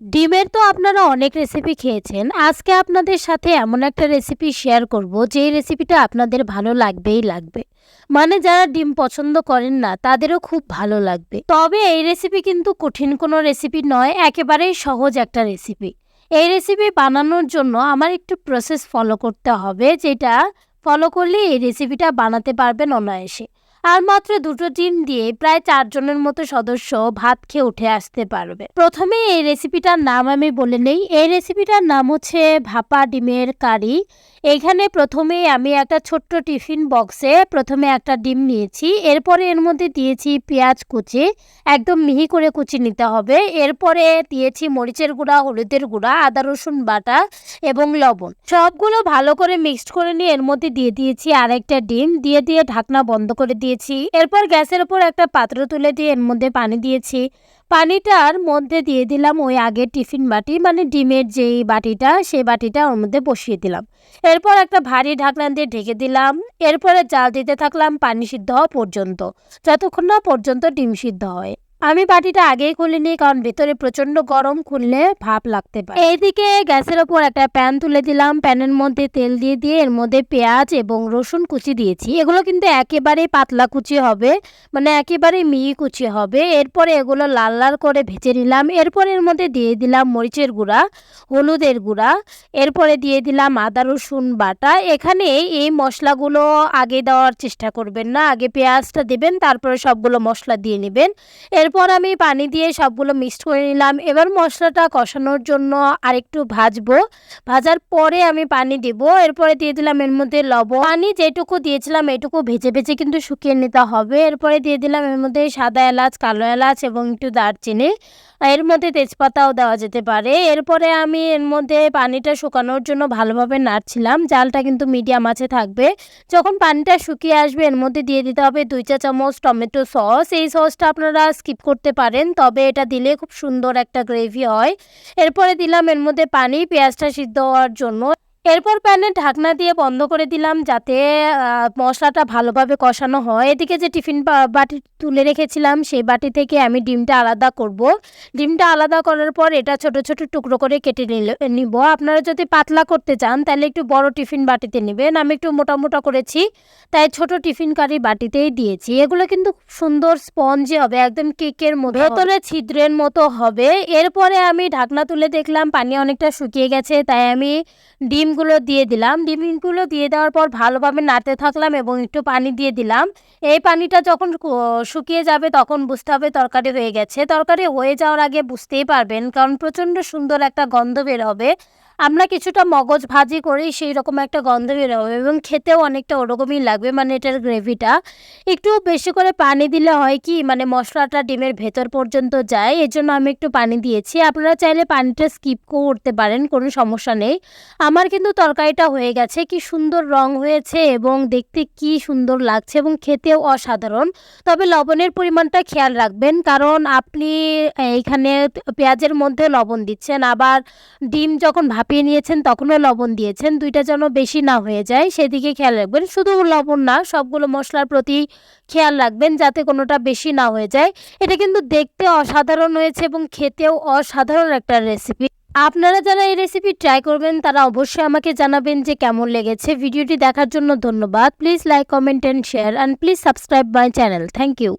ডিমের তো আপনারা অনেক রেসিপি খেয়েছেন। আজকে আপনাদের সাথে এমন একটা রেসিপি শেয়ার করব যে রেসিপিটা আপনাদের ভালো লাগবেই লাগবে। মানে যারা ডিম পছন্দ করেন না, তাদেরও খুব ভালো লাগবে। তবে এই রেসিপি কিন্তু কঠিন কোনো রেসিপি নয়, একেবারেই সহজ একটা রেসিপি এই রেসিপি বানানোর জন্য আমার একটু প্রসেস ফলো করতে হবে, যেটা ফলো করলে এই রেসিপিটা বানাতে পারবেন অনায়াসে। আর মাত্র দুটো ডিম দিয়ে প্রায় চারজনের মতো সদস্য ভাত খেয়ে উঠে আসতে পারবে। প্রথমে এই রেসিপিটার নাম আমি বলে নেই। এই রেসিপিটার নাম হচ্ছে ভাপা ডিমের কারি। এখানে প্রথমে আমি একটা ছোট্ট টিফিন বক্সে প্রথমে একটা ডিম নিয়েছি। এরপরে এর মধ্যে দিয়েছি পেঁয়াজ কুচি, একদম মিহি করে কুচি নিতে হবে। এরপরে দিয়েছি মরিচের গুঁড়া, হলুদের গুঁড়া, আদা, রসুন বাটা এবং লবণ। সবগুলো ভালো করে মিক্সড করে নিয়ে এর মধ্যে দিয়ে দিয়েছি আরেকটা ডিম। দিয়ে দিয়ে ঢাকনা বন্ধ করে দিয়েছি। এরপর গ্যাসের উপর একটা পাত্র তুলে দিয়ে এর মধ্যে পানি দিয়েছি। পানিটার মধ্যে দিয়ে দিলাম ওই আগের টিফিন বাটি মানে ডিমের যেই বাটিটা, সেই বাটিটা ওর মধ্যে বসিয়ে দিলাম। এরপর একটা ভারী ঢাকনা দিয়ে ঢেকে দিলাম। এরপরে জাল দিতে থাকলাম পানি সিদ্ধ হওয়া পর্যন্ত, যতক্ষণ না পর্যন্ত ডিম সিদ্ধ হয়। আমি বাটিটা আগেই খুলিনি কারণ ভেতরে প্রচণ্ড গরম খুললে ভাপ লাগতে পারে। এইদিকে গ্যাসের ওপর একটা প্যান তুলে দিলাম। প্যানের মধ্যে তেল দিয়ে দিয়ে এর মধ্যে পেঁয়াজ এবং রসুন কুচি দিয়েছি। এগুলো কিন্তু একেবারেই পাতলা কুচি হবে মানে একেবারেই মিহি কুচি হবে। এরপরে এগুলো লাল লাল করে ভেজে নিলাম। এরপর এর মধ্যে দিয়ে দিলাম মরিচের গুঁড়া, হলুদের গুঁড়া। এরপরে দিয়ে দিলাম আদা, রসুন বাটা। এখানে এই মশলাগুলো আগে দেওয়ার চেষ্টা করবেন না। আগে পেঁয়াজটা দেবেন, তারপরে সবগুলো মশলা দিয়ে নেবেন। এরপর আমি পানি দিয়ে সবগুলো মিক্সড করে নিলাম। এবার মশলাটা কষানোর জন্য আরেকটু ভাজবো। ভাজার পরে আমি পানি দিব। এরপরে দিয়ে দিলাম এর মধ্যে লবণ। পানি যেটুকু দিয়েছিলাম এটুকু ভেজে ভেজে কিন্তু শুকিয়ে নিতে হবে। এরপরে দিয়ে দিলাম এর মধ্যে সাদা এলাচ, কালো এলাচ এবং একটু দারচিনি। এর মধ্যে তেজপাতাও দেওয়া যেতে পারে। এরপরে আমি এর মধ্যে পানিটা শুকানোর জন্য ভালোভাবে নাড়ছিলাম। জালটা কিন্তু মিডিয়াম আছে, থাকবে। যখন পানিটা শুকিয়ে আসবে, এর মধ্যে দিয়ে দিতে হবে দুই চা চামচ টমেটো সস। এই সসটা আপনারা স্কিপ করতে পারেন, তবে এটা দিলে খুব সুন্দর একটা গ্রেভি হয়। এরপরে দিলাম এর মধ্যে পানি, পেঁয়াজটা সিদ্ধ হওয়ার জন্য। এরপর প্যানে ঢাকনা দিয়ে বন্ধ করে দিলাম যাতে মশলাটা ভালোভাবে কষানো হয়। এদিকে যে টিফিন বাটি তুলে রেখেছিলাম, সেই বাটি থেকে আমি ডিমটা আলাদা করব। ডিমটা আলাদা করার পর এটা ছোট ছোট টুকরো করে কেটে নিব। আপনারা যদি পাতলা করতে চান, তাহলে একটু বড় টিফিন বাটিতে নেবেন। আমি একটু মোটা মোটা করেছি, তাই ছোট টিফিন কারি বাটিতেই দিয়েছি। এগুলো কিন্তু সুন্দর স্পঞ্জি হবে, একদম কেকের মতো ভেতরে ছিদ্রের মতো হবে। এরপরে আমি ঢাকনা তুলে দেখলাম, পানি অনেকটা শুকিয়ে গেছে, তাই আমি ডিমগুলো দিয়ে দিলাম। ডিমগুলো দিয়ে দেওয়ার পর ভালোভাবে নাড়তে থাকলাম এবং একটু পানি দিয়ে দিলাম। এই পানিটা যখন শুকিয়ে যাবে তখন বুঝতে হবে তরকারি হয়ে গেছে। তরকারি হয়ে যাওয়ার আগে বুঝতেই পারবেন, কারণ প্রচণ্ড সুন্দর একটা গন্ধ বের হবে। আমরা কিছুটা মগজ ভাজি করি সেই রকম একটা গন্ধ বের হবে এবং খেতেও অনেকটা ওরকমই লাগবে মানে এটার গ্রেভিটা। একটু বেশি করে পানি দিলে হয় কি মানে মশলাটা ডিমের ভেতর পর্যন্ত যায় এর জন্য আমি একটু পানি দিয়েছি। আপনারা চাইলে পানিটা স্কিপ করতে পারেন, কোনো সমস্যা নেই। আমার কিন্তু তরকারিটা হয়ে গেছে, কি সুন্দর রং হয়েছে এবং দেখতে কি সুন্দর লাগছে এবং খেতেও অসাধারণ। তবে লবণের পরিমাণটা খেয়াল রাখবেন, কারণ আপনি এইখানে পেঁয়াজের মধ্যে লবণ দিচ্ছেন, আবার ডিম যখন ভাপিয়ে নিয়েছেন, তখনও লবণ দিয়েছেন। দুইটা যেন বেশি না হয়ে যায়, সেদিকে খেয়াল রাখবেন। শুধু লবণ না, সবগুলো মশলার প্রতি খেয়াল রাখবেন যাতে কোনোটা বেশি না হয়ে যায়। এটা কিন্তু দেখতে অসাধারণ হয়েছে এবং খেতেও অসাধারণ একটা রেসিপি আপনারা যারা এই রেসিপি ট্রাই করবেন, তারা অবশ্যই আমাকে জানাবেন যে কেমন লেগেছে। ভিডিওটি দেখার জন্য ধন্যবাদ। Please like comment and share and please subscribe my channel thank you